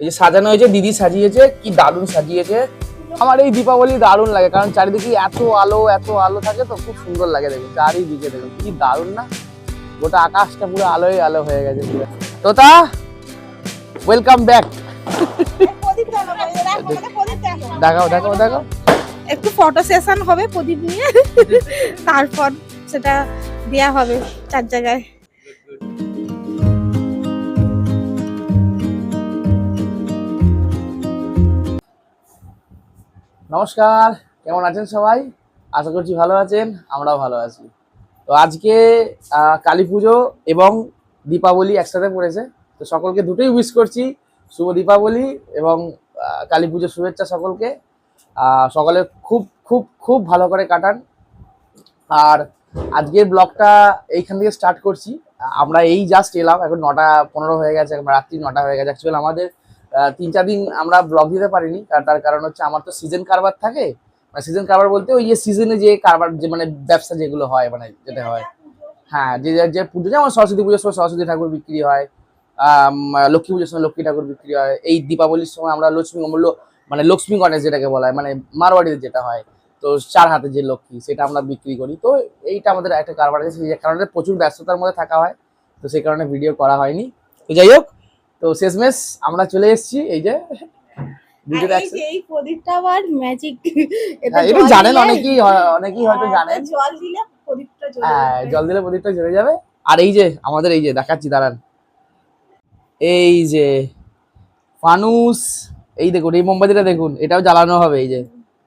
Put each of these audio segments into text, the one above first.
এই যে সাজানো হয়েছে, দিদি সাজিয়েছে, কি দারুণ সাজিয়েছে। আমার এই দীপাবলি দারুণ লাগে, কারণ চারিদিকে এত আলো এত আলো থাকে তো, খুব সুন্দর লাগে দেখুন, চারিদিকে দেখুন, কি দারুণ না? গোটা আকাশটা পুরো আলোয় আলো হয়ে গেছে তোতা ওয়েলকাম ব্যাক দেখাও দেখাও দেখাও। একটু ফটো সেশন হবে প্রদীপ নিয়ে, তারপর সেটা দেয়া হবে চার জায়গায়। নমস্কার, কেমন আছেন সবাই? আশা করছি ভালো আছেন, আমরাও ভালো আছি। তো আজকে কালী পুজো এবং দীপাবলি একসাথে পড়েছে। তো সকলকে দুটোই উইশ করছি, শুভ দীপাবলি এবং কালী পুজোর শুভেচ্ছা সকলকে। সকলে খুব খুব খুব ভালো করে কাটান। আর আজকের ব্লগটা এইখান থেকে স্টার্ট করছি। আমরা এই জাস্ট এলাম, এখন নটা পনেরো হয়ে গেছে রাত্রি নটা হয়ে গেছে। অ্যাকচুয়ালি আমাদের তিন চার দিন আমরা ব্লগ দিতে পারিনি তার কারণ হচ্ছে আমার তো সিজন কারবার থাকে। মানে সিজন কারবার বলতে ওই যে সিজনে যে কারবার, যে মানে ব্যবসা যেগুলো হয় মানে যেটা হয়। হ্যাঁ যে যে- পুজো, যেমন সরস্বতী পুজোর সময় সরস্বতী ঠাকুর বিক্রি হয় লক্ষ্মী পুজোর সময় লক্ষ্মী ঠাকুর বিক্রি হয়। এই দীপাবলির সময় আমরা লক্ষ্মী অমূল্য মানে লক্ষ্মী গণেশ যেটাকে বলা হয় মানে মারোয়াড়িতে যেটা হয়, তো চার হাতে যে লক্ষ্মী, সেটা আমরা বিক্রি করি। তো এইটা আমাদের একটা কারবার আছে, সেই কারণে প্রচুর ব্যস্ততার মধ্যে থাকা হয়, তো সেই কারণে ভিডিও করা হয়নি। তো যাই হোক তো শেষমেশ আমরা চলে এসেছি এই যে হ্যাঁ, এটা জানেন অনেকেই হয়- অনেকেই হয়তো জানেন। জল দিলে হ্যাঁ জল দিলে প্রদীপটা জ্বলে যাবে। আর এই যে আমাদের এই যে দেখাচ্ছি দাঁড়ান। এই যে ফানুস এই দেখুন এই মোমবাতিটা দেখুন এটাও জ্বালানো হবে এই যে।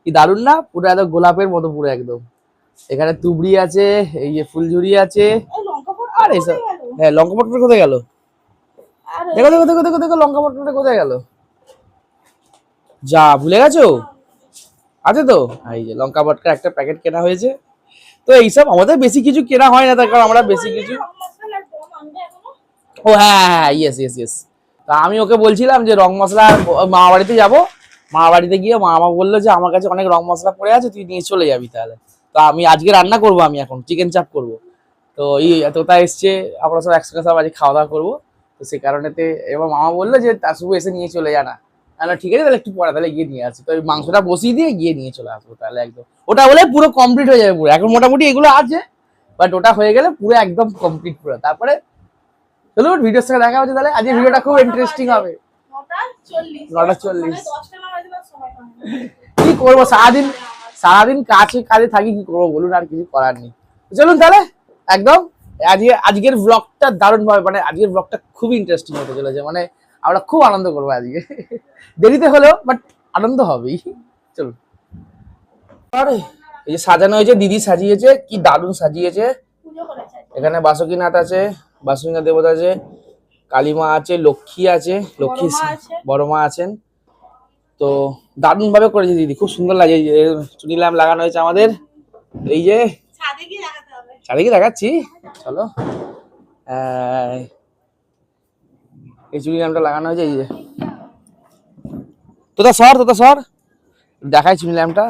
কি দারুণ না? পুরো একদম গোলাপের মতো পুরো একদম। এখানে তুবড়ি আছে এই যে ফুলঝুরি আছে। আর এসব গেল? হ্যাঁ লঙ্কা কোথায় গেল? দেখো দেখো দেখো দেখো দেখো লঙ্কা পটটা কোথায় গেল? যা ভুলে গেছো? আছে তো? এই যে লঙ্কা পটকার একটা প্যাকেট কেনা হয়েছে। তো এইসব আমাদের বেশি কিছু কেনা হয় না তার কারণ আমরা বেশি কিছু? ও হ্যাঁ হ্যাঁ ইয়েস ইয়েস ইয়েস তা আমি ওকে বলছিলাম যে রং মশলা মামা বাড়িতে যাব। মামা বাড়িতে গিয়ে মামা বলল যে আমার কাছে অনেক রং মশলা পড়ে আছে তুই নিয়ে চলে যাবি তাহলে। তো আমি আজকে রান্না করব আমি এখন চিকেন চাপ করব। তো এই তোতা এসছে আমরা সব একসঙ্গে সব আজকে খাওয়া দাওয়া করব। তো সেই কারণেতে এবার মামা বলল যে, তা শুভ এসে নিয়ে চলে যা না। ঠিক আছে, তাহলে একটু পরে, তাহলে গিয়ে নিয়ে আসি। তো মাংসটা বসিয়ে দিয়ে গিয়ে নিয়ে চলে আসব তাহলে একদম। ওটা বলে পুরো কমপ্লিট হয়ে যাবে পুরো। এখন মোটামুটি এগুলো আছে বাট ওটা হয়ে গেলে পুরো একদম কমপ্লিট পুরো। তারপরে চলুন ভিডিওর সঙ্গে দেখা হচ্ছে তাহলে। আজকে ভিডিওটা খুব ইন্টারেস্টিং হবে। নটা চল্লিশ। কি করব? সারাদিন সারাদিন কাছে কাজে থাকি, কি করব বলুন, আর কিছু করার নেই। চলুন তাহলে, একদম আজকে আজকের ব্লগটা দারুণ ভাবে মানে আজকের ব্লগটা খুবই ইন্টারেস্টিং হতে চলেছে মানে আমরা খুব আনন্দ করব আজকে। দেরিতে হলেও বাট আনন্দ হবেই। চলুন। আর এই যে সাজানো হয়েছে দিদি সাজিয়েছে কি দারুণ সাজিয়েছে। এখানে বাসুকীনাথ আছে বাসুকীনাথ দেবতা আছে কালীমা আছে লক্ষ্মী আছে লক্ষ্মী বড় মা আছেন। তো দারুণ ভাবে করেছে দিদি খুব সুন্দর লাগে। চুনি ল্যাম্প লাগানো হয়েছে আমাদের। এই যে চারিদিকে দেখাচ্ছি চলো। এই, চুনি ল্যাম্পটা লাগানো হয়েছে এই যে। তোতা সর তোতা সর। দেখাই চুনি ল্যাম্পটা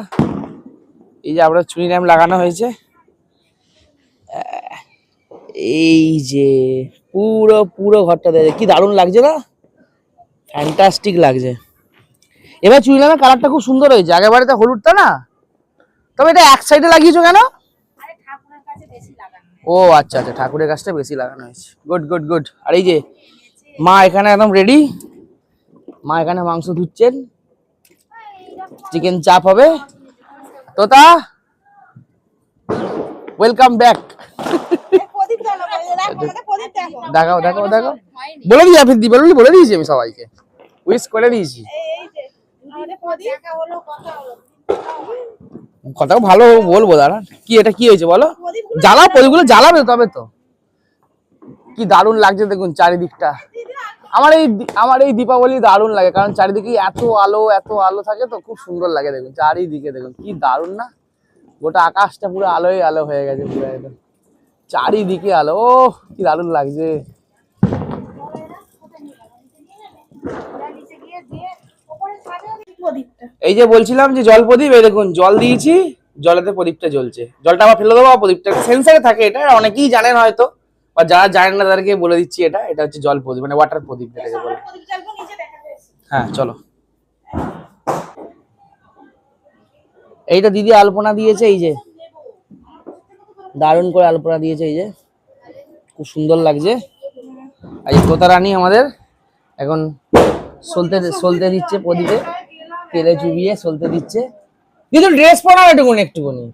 এই যে আমরা চুনি ল্যাম্প লাগানো হয়েছে। এই যে পুরো পুরো ঘরটা দেখে কি দারুণ লাগছে না? ফ্যান্টাস্টিক লাগছে। এবার চুনি ল্যাম্পের কালারটা খুব সুন্দর হয়েছে। আগের বাড়িতে হলুদটা না? তবে এটা এক সাইডে লাগিয়েছো কেন আরে ঠাকুরের কাছে বেশি লাগানো ও আচ্ছা আচ্ছা ঠাকুরের গাছটা বেশি লাগানো হয়েছে। গুড গুড গুড আর এই যে মা এখানে একদম রেডি মা এখানে মাংস ধুচ্ছেন? চিকেন চাপ হবে? তোতা? ওয়েলকাম ব্যাক দেখো, দেখো। দেখাও দেখাও দেখাও। বলে দিই আপনি দি বলে বলে দিয়েছি আমি সবাইকে। উইশ করে দিয়েছি। কথা কথাও ভালো বলব দাঁড়া। কি এটা কি হয়েছে বলো? জ্বালাও প্রদীপগুলো জ্বালাবে তবে তো। কি দারুণ লাগছে দেখুন চারিদিকটা। আমার এই আমার এই দীপাবলি দারুণ লাগে কারণ চারিদিকে এত আলো এত আলো থাকে তো খুব সুন্দর লাগে দেখুন চারিদিকে দেখুন। কি দারুণ না? গোটা আকাশটা পুরো আলোয় আলো হয়ে গেছে পুরো একদম। চারিদিকে আলো ও কি দারুণ লাগছে নিচে গিয়ে দিয়ে ওপরে ছাদে আমি প্রদীপটা। এই যে বলছিলাম যে জল প্রদীপ এই দেখুন জল দিয়েছি জলেতে প্রদীপটা জ্বলছে। জলটা আবার ফেলে দেবো প্রদীপটা সেন্সারে থাকে এটা অনেকেই জানেন হয়তো বা যারা জানেন না তাদেরকে বলে দিচ্ছি এটা এটা হচ্ছে জল প্রদীপ মানে ওয়াটার প্রদীপ যেটাকে বলে। হ্যাঁ চলো। এইটা দিদি আলপনা দিয়েছে এই যে। দারুণ করে আলপনা দিয়েছে এই যে। খুব সুন্দর লাগছে। আর এই তোতা রানী আমাদের এখন সলতে সলতে দিচ্ছে প্রদীপে। তেলে চুবিয়ে সলতে দিচ্ছে। দিদি ড্রেস পরাও একটুকুনি একটুকুনি।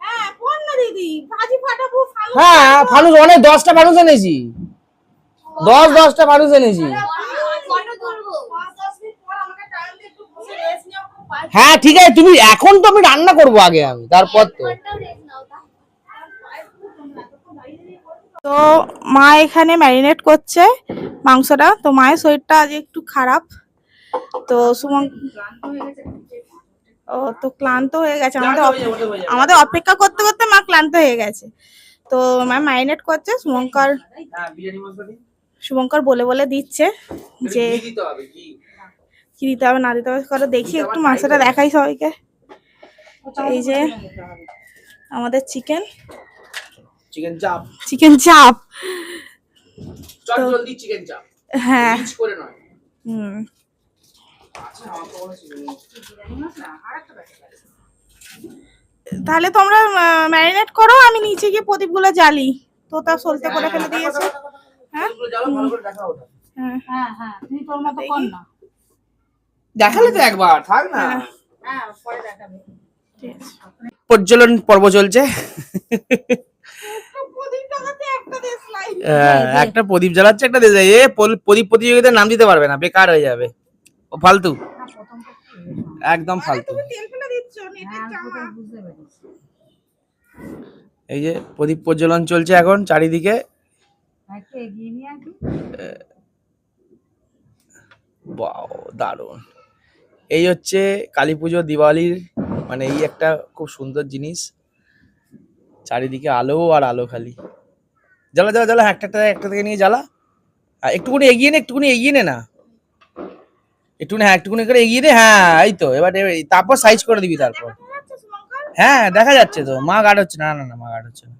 হ্যাঁ কোন না দিদি। ভাজি ফাটাবো ফালু হ্যাঁ ফানুস অনেক দশটা ফানুস এনেছি। দশ দশটা ফানুস এনেছি। হ্যাঁ ঠিক আছে তুমি এখন তো আমি রান্না করব আগে আমি তারপর তো। তো মা এখানে ম্যারিনেট করছে মাংসটা। তো মায়ের শরীরটা আজ একটু খারাপ। তো সুমন ও তো ক্লান্ত হয়ে গেছে আমাদের আমাদের অপেক্ষা করতে করতে মা ক্লান্ত হয়ে গেছে। তো মা মাইনেট করছে শুভঙ্কর শুভঙ্কর বলে বলে দিচ্ছে যে কি দিতে হবে না দিতে হবে করে দেখি একটু মাংসটা দেখাই সবাইকে। এই যে আমাদের চিকেন চিকেন চাপ চিকেন চাপ হ্যাঁ। হুম। তাহলে তোমরা ম্যারিনেট করো আমি নিচে গিয়ে প্রদীপগুলো জ্বালি। তো তা সলতে করে ফেলে দিয়েছে। হ্যাঁ? হ্যাঁ। দেখালে তো একবার থাক না। হ্যাঁ। প্রজ্বলন পর্ব চলছে। একটা হ্যাঁ, একটা প্রদীপ জ্বালাচ্ছে একটা দিয়ে এ প্রদীপ প্রতিযোগিতার নাম দিতে পারবে না বেকার হয়ে যাবে। ও ফালতু একদম ফালতু। তুমি তেল ফেলে দিচ্ছ নেটের জামা। এই যে প্রদীপ প্রজ্বলন চলছে এখন চারিদিকে। দারুণ। এই হচ্ছে কালী পুজো দিওয়ালির মানে এই একটা খুব সুন্দর জিনিস। চারিদিকে আলো আর আলো খালি। জ্বালা জ্বালা জ্বালা একটা একটা একটা থেকে নিয়ে জ্বালা। আর একটুখানি এগিয়ে নে একটুখানি এগিয়ে নে না। একটুখানি হ্যাঁ একটুখানি করে এগিয়ে নে হ্যাঁ এই তো, এবার তারপর সাইজ করে দিবি তারপর। হ্যাঁ দেখা যাচ্ছে তো, মা গার্ড হচ্ছে না না না, মা গার্ড হচ্ছে না।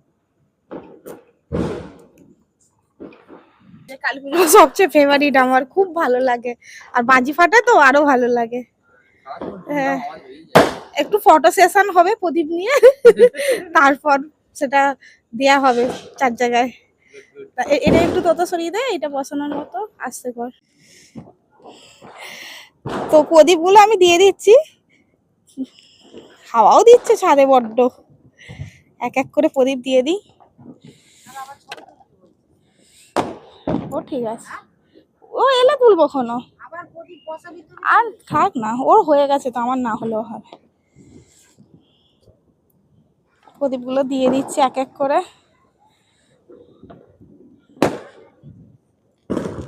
কালী পুজো সবচেয়ে ফেভারিট আমার, খুব ভালো লাগে। আর বাজি ফাটা তো আরও ভালো লাগে। হ্যাঁ একটু ফটো সেশন হবে প্রদীপ নিয়ে, তারপর সেটা দেয়া হবে চার জায়গায়। এটা একটু তত সরিয়ে দেয় এটা বসানোর মতো, আসতে কর। তো প্রদীপগুলো আমি দিয়ে দিচ্ছি। হাওয়াও দিচ্ছে ছাদে বড্ড। এক এক করে প্রদীপ দিয়ে দিই। ও ঠিক আছে। ও এলে তুলবো কোনো আর থাক না, ওর হয়ে গেছে তো, আমার না হলেও হবে। প্রদীপগুলো দিয়ে দিচ্ছি এক এক করে।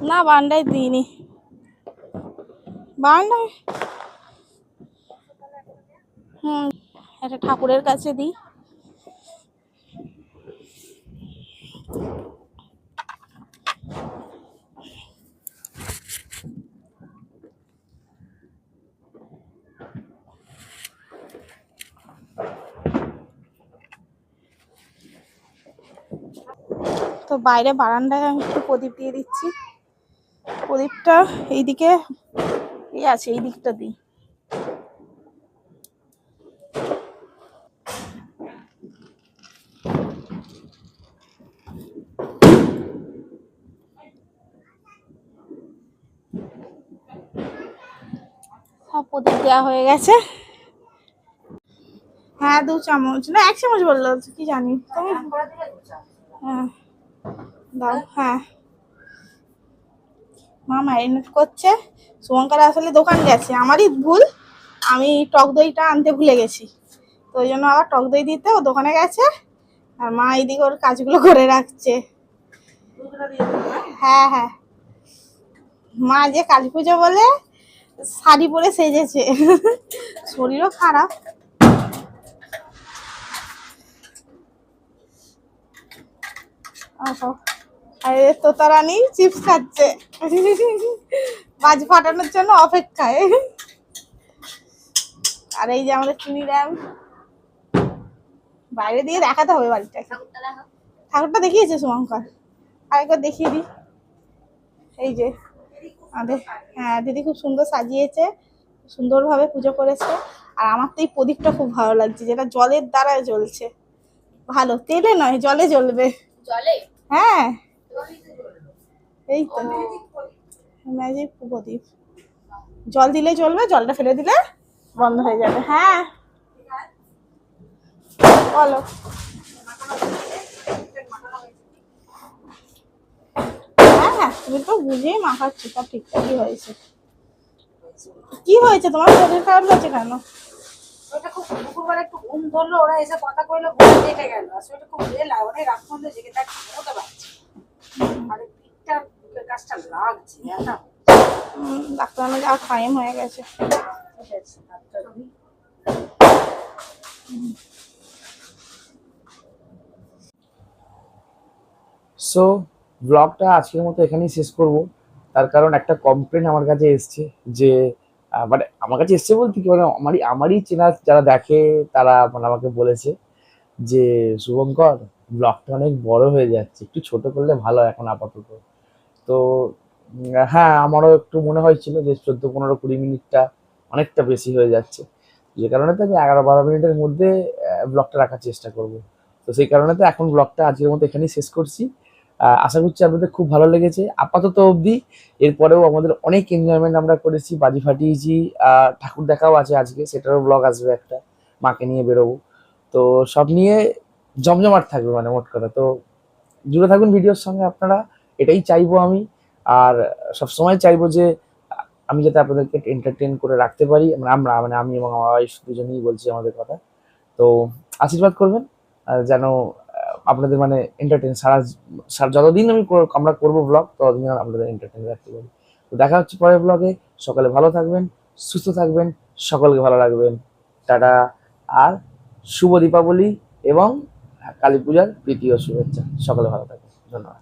না, বান্ডায় দিইনি। বান্ডায় হুম একটা ঠাকুরের কাছে দিই। তো বাইরে বারান্দায় আমি একটু প্রদীপ দিয়ে দিচ্ছি। প্রদীপটা এইদিকে এই আছে এই দিকটা দিই। সব প্রদীপ দেওয়া হয়ে গেছে। হ্যাঁ দু চামচ। না এক চামচ বলল কি জানি। তুমি হ্যাঁ দাও হ্যাঁ। মা ম্যারিনেট করছে। শুভঙ্কর আসলে দোকান গেছে। আমারই ভুল। আমি টক দইটা আনতে ভুলে গেছি। তো ওই জন্য আবার টক দই দিতে ও দোকানে গেছে। আর মা এইদিকে ওর কাজগুলো করে রাখছে। হ্যাঁ হ্যাঁ। মা যে কালী পুজো বলে শাড়ি পরে সেজেছে। শরীরও খারাপ। ওহো। আর এ তোতারানি চিপস খাচ্ছে। বাজ ফাটানোর জন্য অপেক্ষায়। আর এই যে আমাদের চিনি র্যাম বাইরে দিয়ে দেখাতে হবে বাড়িটাকে। ঠাকুরটা দেখিয়েছে শুভঙ্কর আরেকবার দেখিয়ে দিই। এই যে আমাদের হ্যাঁ দিদি খুব সুন্দর সাজিয়েছে সুন্দরভাবে পুজো করেছে। আর আমার তো এই প্রদীপটা খুব ভালো লাগছে যেটা জলের দ্বারা জ্বলছে। ভালো তেলে নয় জলে জ্বলবে। জলে? হ্যাঁ। এই তো। ম্যাজিক প্রদীপ। জল দিলে চলবে জলটা ফেলে দিলে বন্ধ হয়ে যাবে। হ্যাঁ। বলো। হ্যাঁ হ্যাঁ তুমি তো বুঝেই সব ঠিকঠাকই হয়েছে। কি হয়েছে? তোমার শরীর খারাপ লাগছে কেন? ওটা খুব একটু ধরলো, ওরা এসে কথা কইলো দেখে গেল। আসলে খুব রেলা আর পিঠটা বুকের কাজটা লাগছে ব্যথা ডাক্তার আমার যাওয়ার টাইম হয়ে গেছে। ঠিক আছে ডাক্তার সো ব্লগটা আজকের মতো এখানেই শেষ করব। তার কারণ একটা কমপ্লেন আমার কাছে এসছে যে মানে আমার কাছে এসছে বলতে কি মানে আমারই আমারই চেনা যারা দেখে তারা মানে আমাকে বলেছে যে শুভঙ্কর ব্লগটা অনেক বড় হয়ে যাচ্ছে। একটু ছোট করলে ভালো এখন আপাতত। তো হ্যাঁ আমারও একটু মনে হয়েছিল যে চোদ্দ, পনেরো, কুড়ি মিনিটটা অনেকটা বেশি হয়ে যাচ্ছে। যে কারণে তো আমি এগারো, বারো মিনিটের মধ্যে ব্লগটা রাখার চেষ্টা করব। তো সেই কারণে তো এখন ব্লগটা আজকের মতো এখানেই শেষ করছি। আশা করছি আপনাদের খুব ভালো লেগেছে। আপাতত অবধি এরপরেও আমাদের অনেক এনজয়মেন্ট আমরা করেছি। বাজি ফাটিয়েছি। ঠাকুর দেখাও আছে আজকে। সেটারও ব্লগ আসবে একটা। মাকে নিয়ে বেরোবো। তো সব নিয়ে জমজমাট থাকবে মানে মোট কথা। তো জুড়ে থাকুন ভিডিওর সঙ্গে আপনারা, এটাই চাইব আমি। আর সবসময় চাইব যে, আমি যাতে আপনাদেরকে এন্টারটেন করে রাখতে পারি মানে আমরা মানে আমি এবং আমার ওয়াইফ দুজনেই বলছি আমাদের কথা। তো আশীর্বাদ করবেন যেন আপনাদের মানে এন্টারটেন সারা, সারা- যতদিন আমি আমরা করব ব্লগ ততদিন আপনাদের এন্টারটেন রাখতে পারি। তো দেখা হচ্ছে পরের ব্লগে সকালে ভালো থাকবেন, সুস্থ থাকবেন, সকলকে ভালো রাখবেন। টাটা, আর শুভ দীপাবলি এবং কালী পূজার প্রীতি ও শুভেচ্ছা। সকলে ভালো থাকবেন। ধন্যবাদ।